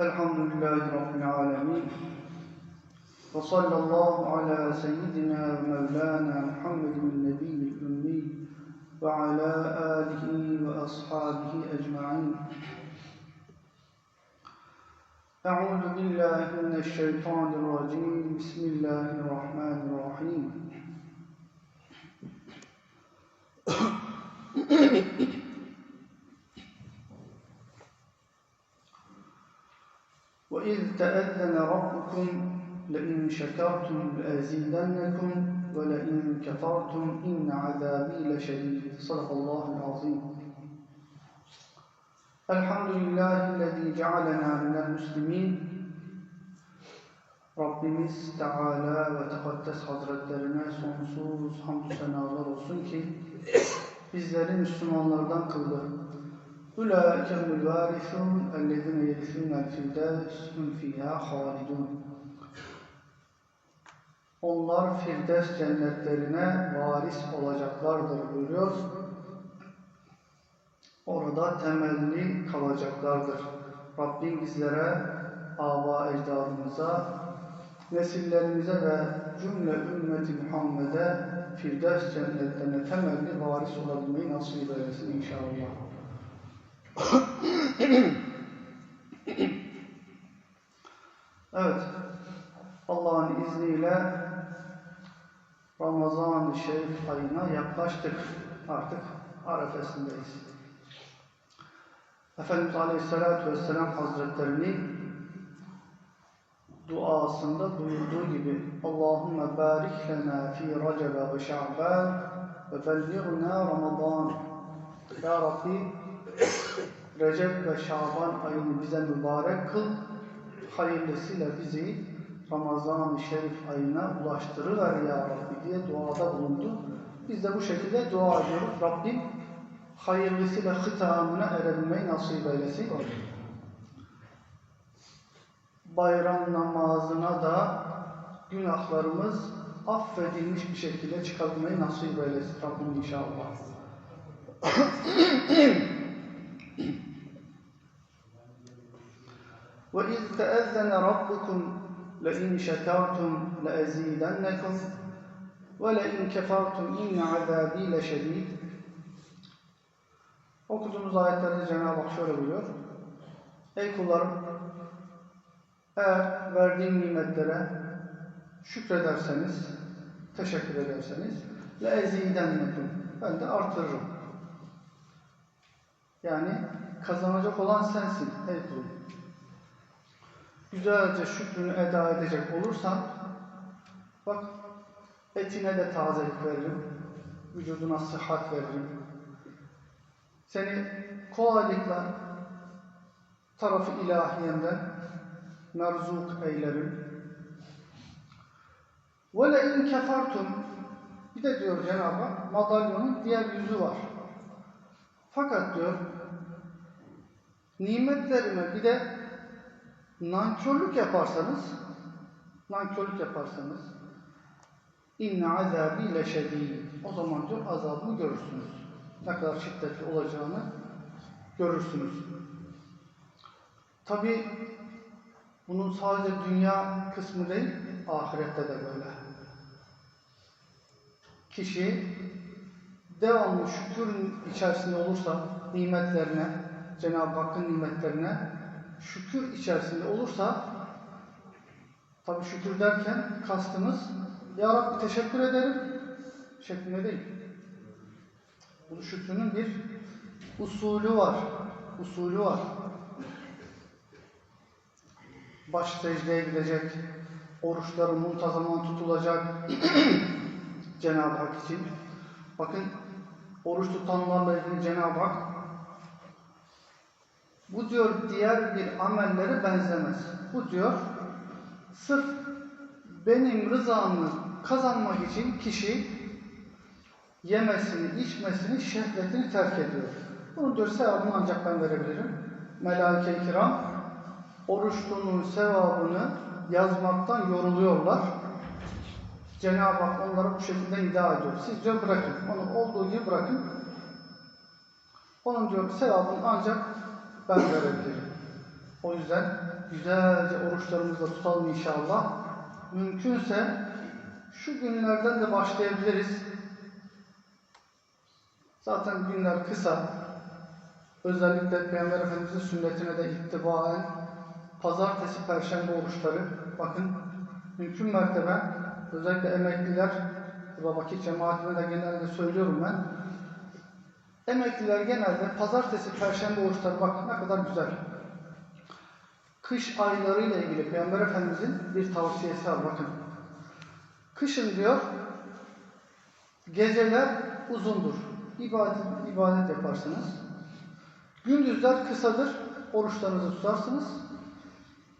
الحمد لله رب العالمين وصلى الله على سيدنا ومولانا محمد النبي الأمي وعلى آله وأصحابه أجمعين. أعوذ بالله من الشيطان الرجيم. بسم الله الرحمن الرحيم. وإذ تأذن ربكم لئن شكرتم لأزيدنكم ولئن كفرتم إن عذابي لشديد صدق الله العظيم الحمد لله الذي جعلنا من المسلمين Rabbimiz Teala ve Tekaddes Hazretlerine sonsuz hamdü senalar olsun ki bizleri Müslümanlardan kıldı. Ulaike humul varithun ellezine yerithunel firdevs hum fiha halidun. Onlar Firdevs cennetlerine varis olacaklardır buyuruyor. Orada temelli kalacaklardır. Rabbim bizlere, aba ecdadımıza, nesillerimize ve cümle ümmeti Muhammed'e Firdevs cennetlerine temelli varis olabilmeyi nasip eylesin inşallah. Evet, Allah'ın izniyle Ramazan-ı Şerif ayına yaklaştık. Artık arefesindeyiz. Efendimiz Aleyhisselatü Vesselam Hazretlerini duasında buyurduğu gibi Allahümme barik lena fi Recebe ve Şa'ban ve belliğna Ramazan Ya Rabbi Recep ve Şaban ayını bize mübarek kıl hayırlısıyla bizi Ramazan-ı Şerif ayına ulaştırıver ya Rabbi diye duada bulundu. Biz de bu şekilde dua ediyoruz. Rabbim hayırlısıyla hıtamına erebilmeyi nasip eylesin. Bayram namazına da günahlarımız affedilmiş bir şekilde çıkabilmeyi nasip eylesin Rabbim inşallah. وَإِذْ تَأَذَّنَ رَبُّكُمْ لَئِنْ شَكَرْتُمْ لَأَزِيدَنَّكُمْ وَلَئِنْ كَفَرْتُمْ اِنَّ عَذَابِي لَشَد۪يدٍ Okuduğumuz ayetlerde Cenab-ı Hak şöyle buyuruyor. Ey kullarım, eğer verdiğim nimetlere şükrederseniz, teşekkür ederseniz, لَاَزِيدَنَّكُمْ Ben de artırırım. Yani kazanacak olan sensin ey kulum. Güzelce şükrünü eda edecek olursan, bak etine de tazelik veririm, vücuduna sıhhat veririm, seni kolaylıkla tarafı ilahiyemden merzuk eylerim. وَلَاِنْ kefartum Bir de diyor Cenab-ı Hak, madalyonun diğer yüzü var. Fakat diyor, nimetlerime bir de nankörlük yaparsanız, nankörlük yaparsanız, inne azabi leşedîd. O zaman diyor azabını görürsünüz ne kadar şiddetli olacağını görürsünüz. Tabi bunun sadece dünya kısmı değil, ahirette de böyle. Kişi devamlı şükür içerisinde olursa nimetlerine, Cenab-ı Hakk'ın nimetlerine şükür içerisinde olursa tabi şükür derken kastımız Ya Rabbi teşekkür ederim şeklinde değil. Bu şükrünün bir usulü var. Usulü var. Baş secdeye gidecek, oruçları muntazaman tutulacak Cenab-ı Hak için. Bakın oruç tutanlarla ilgili Cenab-ı Hak bu diyor diğer bir amellere benzemez. Bu diyor sırf benim rızamı kazanmak için kişi yemesini, içmesini, şehvetini terk ediyor. Bunu diyor sevabını ancak ben verebilirim. Melaike-i kiram oruçlunun sevabını yazmaktan yoruluyorlar. Cenab-ı Hak onlara bu şekilde iddia ediyor. Siz diyor bırakın. Onu olduğu gibi bırakın. Onun diyor sevabını ancak ben verebilirim. O yüzden güzelce oruçlarımızı da tutalım inşallah. Mümkünse şu günlerden de başlayabiliriz. Zaten günler kısa. Özellikle Peygamber Efendimiz'in sünnetine de ittibaen pazartesi, perşembe oruçları bakın mümkün mertebe özellikle emekliler burada vakit cemaatine de genelde söylüyorum ben emekliler genelde pazartesi, perşembe oruçları bak ne kadar güzel. Kış aylarıyla ilgili Peygamber Efendimiz'in bir tavsiyesi var bakın. Kışın diyor geceler uzundur. İbadet, ibadet yaparsınız. Gündüzler kısadır. Oruçlarınızı tutarsınız.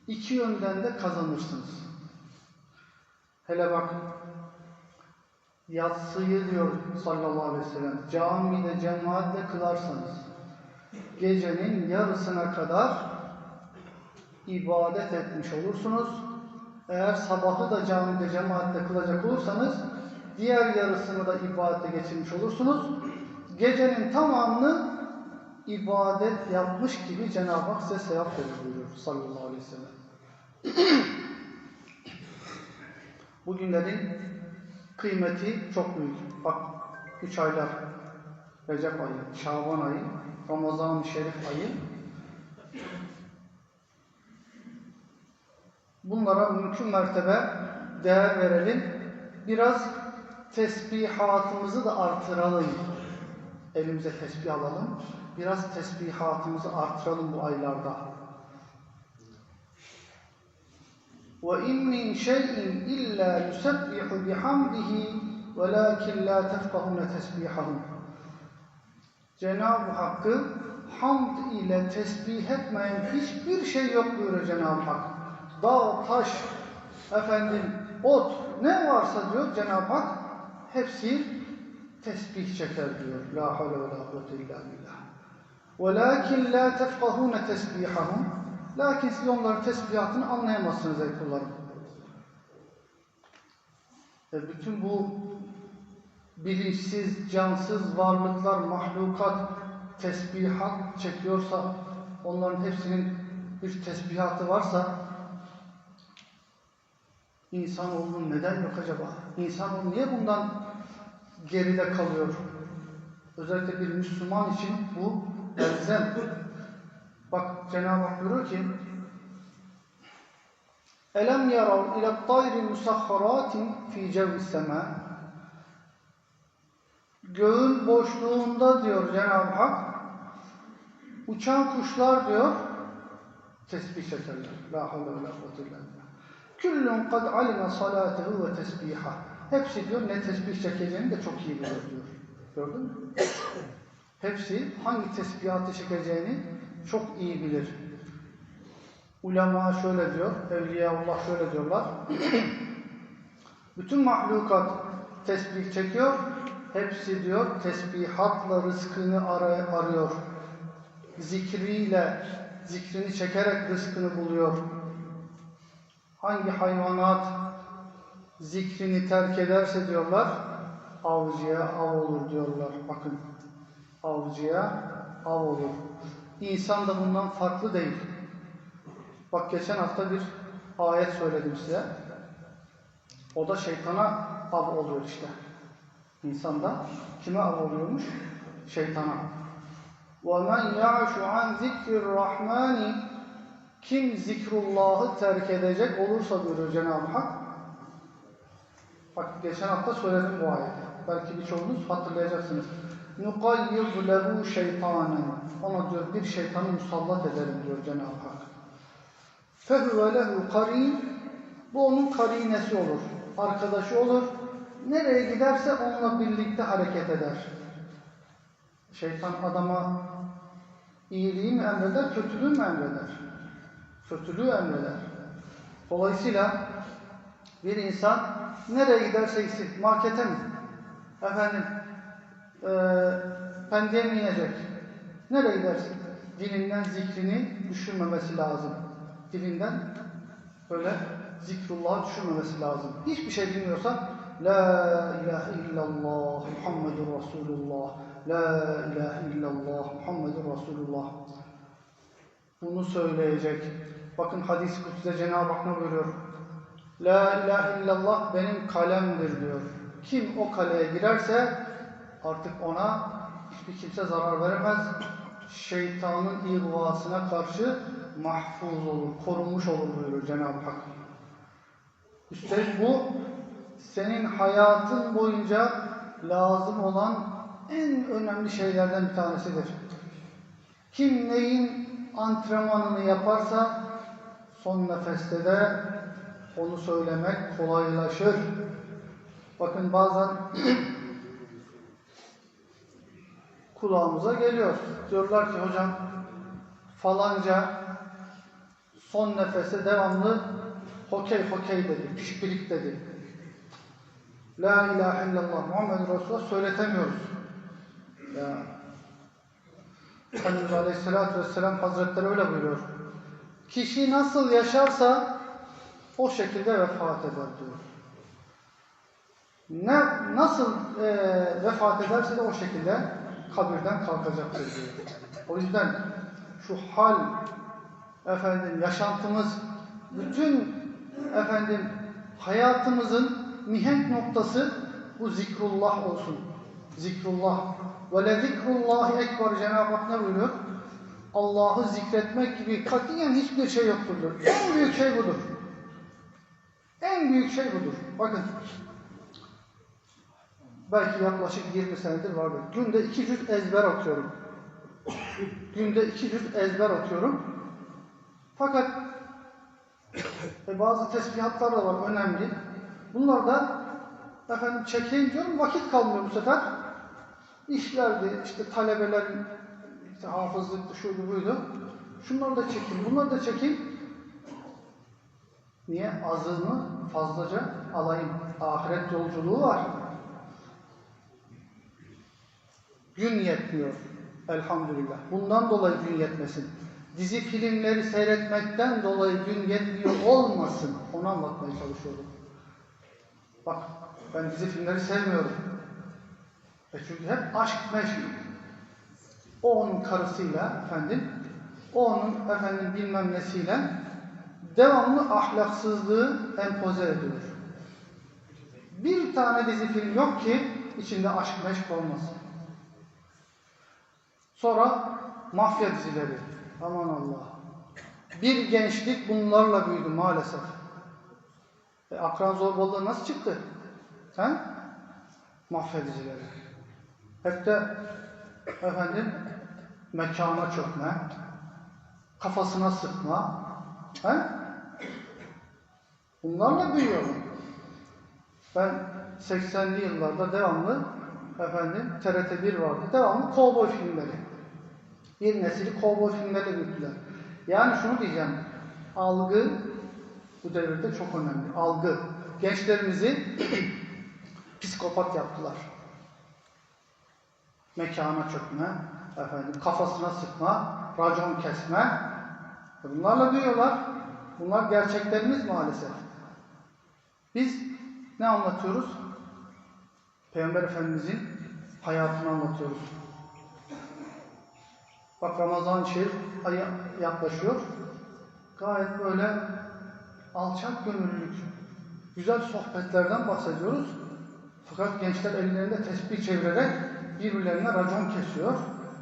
İki yönden de kazanırsınız. Hele bak yatsıyı diyor sallallahu aleyhi ve sellem camide cemaatle kılarsanız gecenin yarısına kadar ibadet etmiş olursunuz. Eğer sabahı da camide cemaatle kılacak olursanız diğer yarısını da ibadete geçirmiş olursunuz. Gecenin tamamını ibadet yapmış gibi Cenab-ı Hak size sevap verir buyuruyor sallallahu aleyhi ve sellem. Bugünlerin kıymeti çok büyük. Bak üç aylar Recep ayı, Şaban ayı, Ramazan-ı Şerif ayı bunlara mümkün mertebe değer verelim. Biraz tesbihatımızı da artıralım. Elimize tesbih alalım. Biraz tesbihatımızı artıralım bu aylarda. وَاِنْ مِنْ شَيْءٍ اِلَّا يُسَبِّحُ بِحَمْدِهِ وَلَاكِنْ لَا تَفْقَهُنَ تَسْبِحَهُمْ Cenab-ı Hakk'ı hamd ile tesbih etmeyen hiçbir şey yok buyuruyor Cenab-ı Hak. Dağ, taş, efendim, ot, ne varsa diyor Cenab-ı Hak hepsi tesbih çeker diyor. La havle ve la kuvvete illa billah. وَلَاكِنْ لَا تَفْقَهُونَ تَسْبِيحَهُمْ Lakin siz onların tesbihatını anlayamazsınız ey kullarım. E bütün bu bilinçsiz, cansız varlıklar, mahlukat tesbihat çekiyorsa, onların hepsinin bir tesbihatı varsa, insanoğlunun neden yok acaba? İnsanoğlu niye bundan geride kalıyor? Özellikle bir Müslüman için bu elzem. Bak Cenab-ı Hak buyuruyor ki Elem yarav ila tayri musahharatin fi cevvis sema Göğün boşluğunda diyor Cenab-ı Hak uçan kuşlar diyor tesbih çekerler. La havle ve la kuvvete. Küllün kad alime salatehu ve tesbiha. Hepsi diyor ne tesbih çekeceğini de çok iyi biliyor diyor. Gördün mü? Hepsi hangi tesbihatı çekeceğini çok iyi bilir. Ulema şöyle diyor, Evliyaullah şöyle diyorlar. Bütün mahlukat tesbih çekiyor, hepsi diyor tesbihatla rızkını ar arıyor. Zikriyle, zikrini çekerek rızkını buluyor. Hangi hayvanat zikrini terk ederse diyorlar, avcıya av olur diyorlar. Bakın, avcıya av olur. İnsan da bundan farklı değil. Bak geçen hafta bir ayet söyledim size. O da şeytana av oluyor işte. İnsan da kime av oluyormuş? Şeytana. وَمَنْ يَعْشُ عَنْ ذِكْرِ الرَّحْمَانِ Kim zikrullahı terk edecek olursa buyuruyor Cenab-ı Hak. Bak geçen hafta söyledim bu ayeti. Belki birçoğunuz hatırlayacaksınız. نُقَيِّضْ لَهُ شَيْطَانًا Ona diyor bir şeytanı musallat ederim diyor Cenab-ı Hak. فَهُوَ لَهُ قَرِينَ Bu onun karinesi olur. Arkadaşı olur. Nereye giderse onunla birlikte hareket eder. Şeytan adama iyiliği mi emreder, kötülüğü mü emreder? Kötülüğü emreder. Dolayısıyla bir insan nereye giderse gitsin, markete mi? Efendim, e, pendiye mi inecek? Nereye gidersin? Dilinden zikrini düşürmemesi lazım. Dilinden böyle zikrullahı düşürmemesi lazım. Hiçbir şey bilmiyorsa La ilahe illallah Muhammedur Resulullah La ilahe illallah Muhammedur Resulullah bunu söyleyecek. Bakın hadis-i kutside Cenab-ı Hak ne buyuruyor? La ilahe illallah benim kalemdir diyor. Kim o kaleye girerse artık ona hiçbir kimse zarar veremez. Şeytanın ihvasına karşı mahfuz olur, korunmuş olur buyuruyor Cenab-ı Hak. Üstelik bu senin hayatın boyunca lazım olan en önemli şeylerden bir tanesidir. Kim neyin antrenmanını yaparsa son nefeste de onu söylemek kolaylaşır. Bakın bazen kulağımıza geliyor. Diyorlar ki hocam falanca son nefese devamlı hokey hokey dedi, pişpirik dedi. La ilahe illallah Muhammed Resulullah söyletemiyoruz. Ya. Efendimiz Aleyhisselatü Vesselam Hazretleri öyle buyuruyor. Kişi nasıl yaşarsa o şekilde vefat eder diyor. Ne, nasıl e, vefat ederse de o şekilde kabirden kalkacaktır diyor. O yüzden şu hal efendim yaşantımız bütün efendim hayatımızın mihenk noktası bu zikrullah olsun. Zikrullah. Ve le zikrullahi ekber Cenab-ı Hak ne buyuruyor? Allah'ı zikretmek gibi katiyen hiçbir şey yoktur. En büyük şey budur. En büyük şey budur. Bakın. Belki yaklaşık 20 senedir vardır. Günde iki cüz ezber okuyorum. Günde iki cüz ezber okuyorum. Fakat e, bazı tesbihatlar da var önemli. Bunlar da efendim çekeyim diyorum vakit kalmıyor bu sefer. İşlerdi, işte talebelerin işte hafızlıktı, şuydu buydu. Şunları da çekeyim, bunları da çekeyim. Niye? Azını fazlaca alayım. Ahiret yolculuğu var. Gün yetmiyor. Elhamdülillah. Bundan dolayı gün yetmesin. Dizi filmleri seyretmekten dolayı gün yetmiyor olmasın. Onu anlatmaya çalışıyorum. Bak ben dizi filmleri sevmiyorum. E çünkü hep aşk meşk. O onun karısıyla efendim, o onun efendim bilmem nesiyle devamlı ahlaksızlığı empoze ediyor. Bir tane dizi film yok ki içinde aşk meşk olmasın. Sonra mafya dizileri. Aman Allah. Bir gençlik bunlarla büyüdü maalesef. E, akran zorbalığı nasıl çıktı? Sen? Mafya dizileri. Hep de efendim mekana çökme, kafasına sıkma. He? Bunlarla büyüyorum. Ben 80'li yıllarda devamlı efendim TRT 1 vardı. Devamlı kovboy filmleri. Bir nesili kovboy filmleri büyüttüler. Yani şunu diyeceğim. Algı bu devirde çok önemli. Algı. Gençlerimizi psikopat yaptılar. Mekana çökme, efendim, kafasına sıkma, racon kesme. Bunlarla büyüyorlar. Bunlar gerçeklerimiz maalesef. Biz ne anlatıyoruz? Peygamber Efendimizin hayatını anlatıyoruz. Bak Ramazan-ı Şerif ayı yaklaşıyor. Gayet böyle alçak gönüllülük, güzel sohbetlerden bahsediyoruz. Fakat gençler ellerinde tesbih çevirerek birbirlerine racon kesiyor.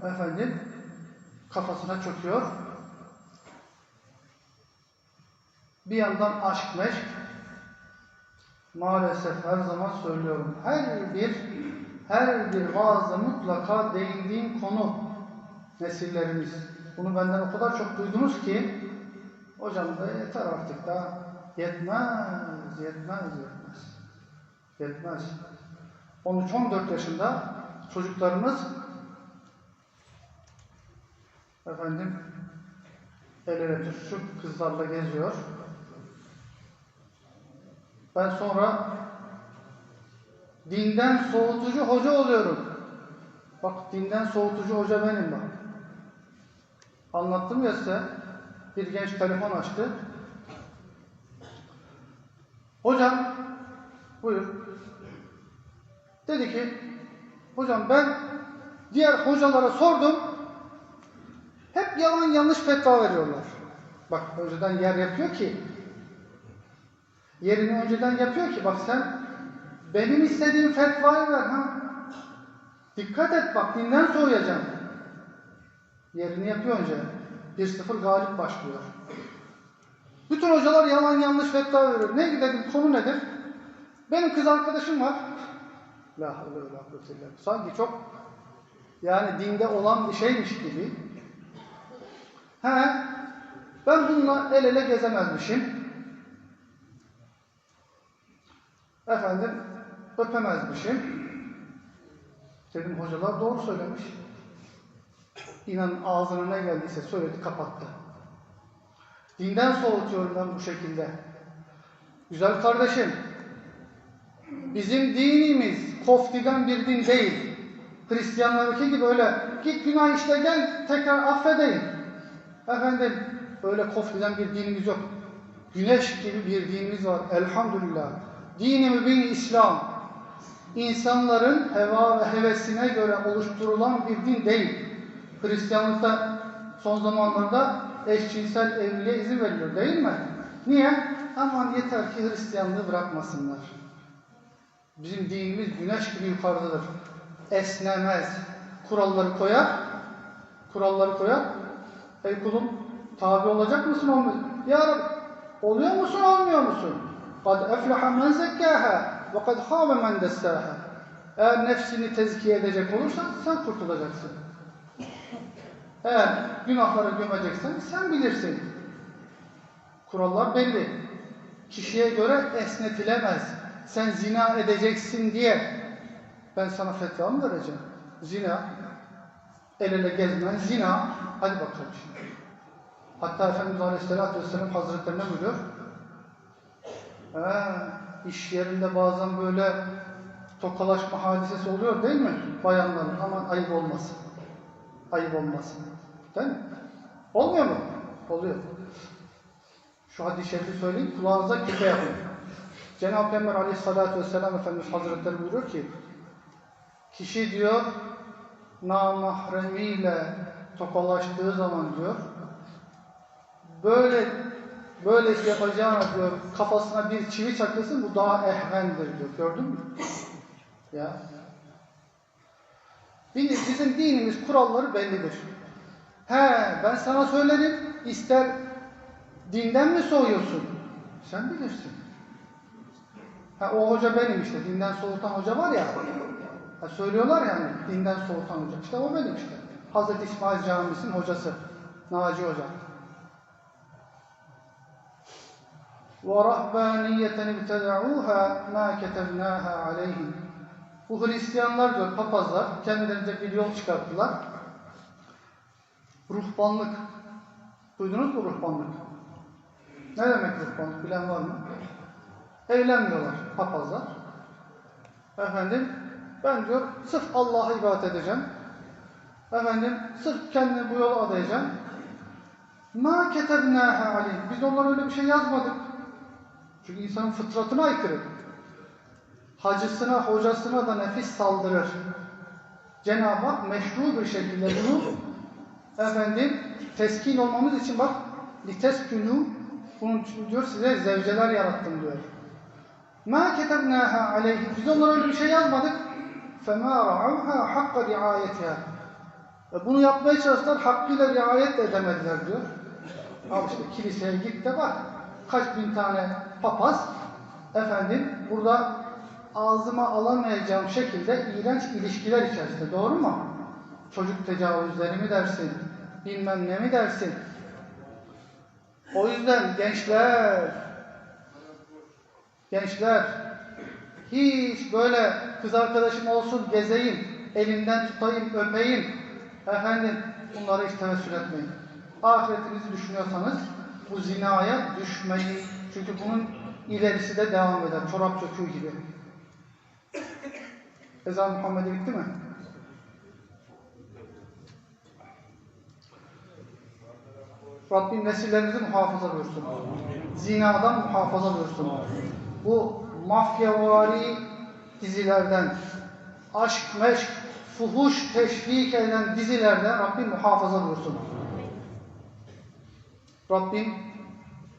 Efendim kafasına çöküyor. Bir yandan aşk meşk. Maalesef her zaman söylüyorum. Her bir her bir vaazda mutlaka değindiğim konu nesillerimiz. Bunu benden o kadar çok duydunuz ki hocam da yeter artık da yetmez, yetmez, yetmez. Yetmez. 13-14 yaşında çocuklarımız efendim el ele tutuşup kızlarla geziyor. Ben sonra dinden soğutucu hoca oluyorum. Bak dinden soğutucu hoca benim bak. Anlattım ya size. Bir genç telefon açtı. Hocam buyur. Dedi ki hocam ben diğer hocalara sordum. Hep yalan yanlış fetva veriyorlar. Bak önceden yer yapıyor ki yerini önceden yapıyor ki bak sen benim istediğim fetvayı ver ha. Dikkat et bak dinden soğuyacaksın. Yerini yapıyor önce. 1-0 galip başlıyor. Bütün hocalar yalan yanlış fetva veriyor. Ne dedim konu nedir? Benim kız arkadaşım var. La havle ve. Sanki çok yani dinde olan bir şeymiş gibi. He, ben bununla el ele gezemezmişim. Efendim, öpemezmişim. Dedim hocalar doğru söylemiş. İnanın ağzına ne geldiyse söyledi, kapattı. Dinden soğutuyorum ben bu şekilde. Güzel kardeşim, bizim dinimiz koftiden bir din değil. Hristiyanlarınki gibi öyle git günah işte gel tekrar affedeyim. Efendim öyle koftiden bir dinimiz yok. Güneş gibi bir dinimiz var elhamdülillah. Dini mübin İslam. İnsanların heva ve hevesine göre oluşturulan bir din değil. Hristiyanlıkta son zamanlarda eşcinsel evliliğe izin veriliyor değil mi? Niye? Aman yeter ki Hristiyanlığı bırakmasınlar. Bizim dinimiz güneş gibi yukarıdadır. Esnemez. Kuralları koyar. Kuralları koyar. Ey kulum tabi olacak mısın olmuyor Ya Rabbi oluyor musun olmuyor musun? قَدْ اَفْلَحَ مَنْ زَكَّاهَا وَقَدْ خَابَ مَنْ دَسَّاهَا Eğer nefsini tezkiye edecek olursan sen kurtulacaksın. Eğer günahları gömeceksen sen bilirsin. Kurallar belli. Kişiye göre esnetilemez. Sen zina edeceksin diye ben sana fetva mı vereceğim? Zina, el ele gezmen, zina. Hadi bakalım şimdi. Hatta Efendimiz Aleyhisselatü Vesselam Hazretlerine buyuruyor. Ee, iş yerinde bazen böyle tokalaşma hadisesi oluyor değil mi? Bayanların aman ayıp olmasın. Ayıp olmasın. Değil mi? Olmuyor mu? Oluyor. Şu hadis-i şerifi söyleyeyim, kulağınıza küpe yapın. Cenab-ı Peygamber aleyhissalatü vesselam Efendimiz Hazretleri buyuruyor ki, kişi diyor, namahremiyle tokalaştığı zaman diyor, böyle böylesi yapacağına diyor, kafasına bir çivi çakılsın, bu daha ehvendir diyor. Gördün mü? Ya. Bizim dinimiz kuralları bellidir. He, ben sana söylerim, ister dinden mi soğuyorsun? Sen bilirsin. Ha, o hoca benim işte, dinden soğutan hoca var ya, ha, söylüyorlar yani, dinden soğutan hoca. İşte o benim işte. Hazreti İsmail Camisi'nin hocası, Naci Hoca. وَرَهْبَانِيَّةً ابْتَدَعُوهَا مَا كَتَبْنَاهَا عَلَيْهِمْ bu Hristiyanlar diyor, papazlar, kendilerine bir yol çıkarttılar. Ruhbanlık. Duydunuz mu ruhbanlık? Ne demek ruhbanlık? Bilen var mı? Evlenmiyorlar papazlar. Efendim, ben diyor, sırf Allah'a ibadet edeceğim. Efendim, sırf kendimi bu yola adayacağım. Ma ketebnâhe aleyhim. Biz onlara öyle bir şey yazmadık. Çünkü insanın fıtratına aykırı hacısına, hocasına da nefis saldırır. Cenab-ı Hak meşru bir şekilde bunu efendim teskin olmamız için bak liteskünü bunun diyor size zevceler yarattım diyor. Ma ketabnaha aleyhi. Biz onlara öyle bir şey yazmadık. Fema ra'avha hakka riayetiha. E, bunu yapmaya çalıştılar, hakkıyla riayet de edemediler diyor. Al işte kiliseye git de bak. Kaç bin tane papaz, efendim burada ağzıma alamayacağım şekilde iğrenç ilişkiler içerisinde. Doğru mu? Çocuk tecavüzleri mi dersin? Bilmem ne mi dersin? O yüzden gençler gençler hiç böyle kız arkadaşım olsun gezeyim, elinden tutayım, öpeyim. Efendim bunlara hiç tevessül etmeyin. Ahiretinizi düşünüyorsanız bu zinaya düşmeyin. Çünkü bunun ilerisi de devam eder. Çorap söküğü gibi. Ezan Muhammed'e gitti mi? Rabbim nesillerimizi muhafaza buyursun. Zinadan muhafaza buyursun. Bu mafyavari dizilerden, aşk, meşk, fuhuş teşvik eden dizilerden Rabbim muhafaza buyursun. Rabbim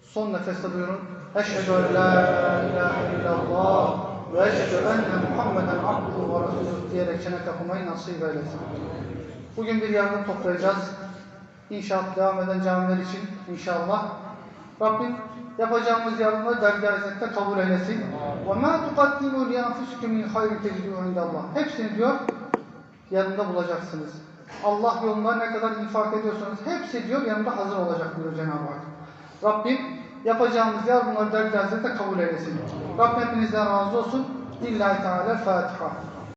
son nefeste buyurun. Eşhedü en la ilahe illallah ve eşhedü enne Muhammeden abduhu ve resulü diyerek çene takılmayı nasip eylesin. Bugün bir yardım toplayacağız. İnşaat devam eden camiler için inşallah. Rabbim yapacağımız yardımları dergâh hizmette kabul eylesin. Ve mâ tukaddimu li anfusikum min hayrin tecidû indallâh. Hepsini diyor yanında bulacaksınız. Allah yolunda ne kadar infak ediyorsanız hepsi diyor yanında hazır olacak diyor Cenab-ı Hak. Rabbim yapacağımız yardımları dergâh izzetinde kabul eylesin. Rabbim hepinizden razı olsun. Lillahi Teala Fatiha.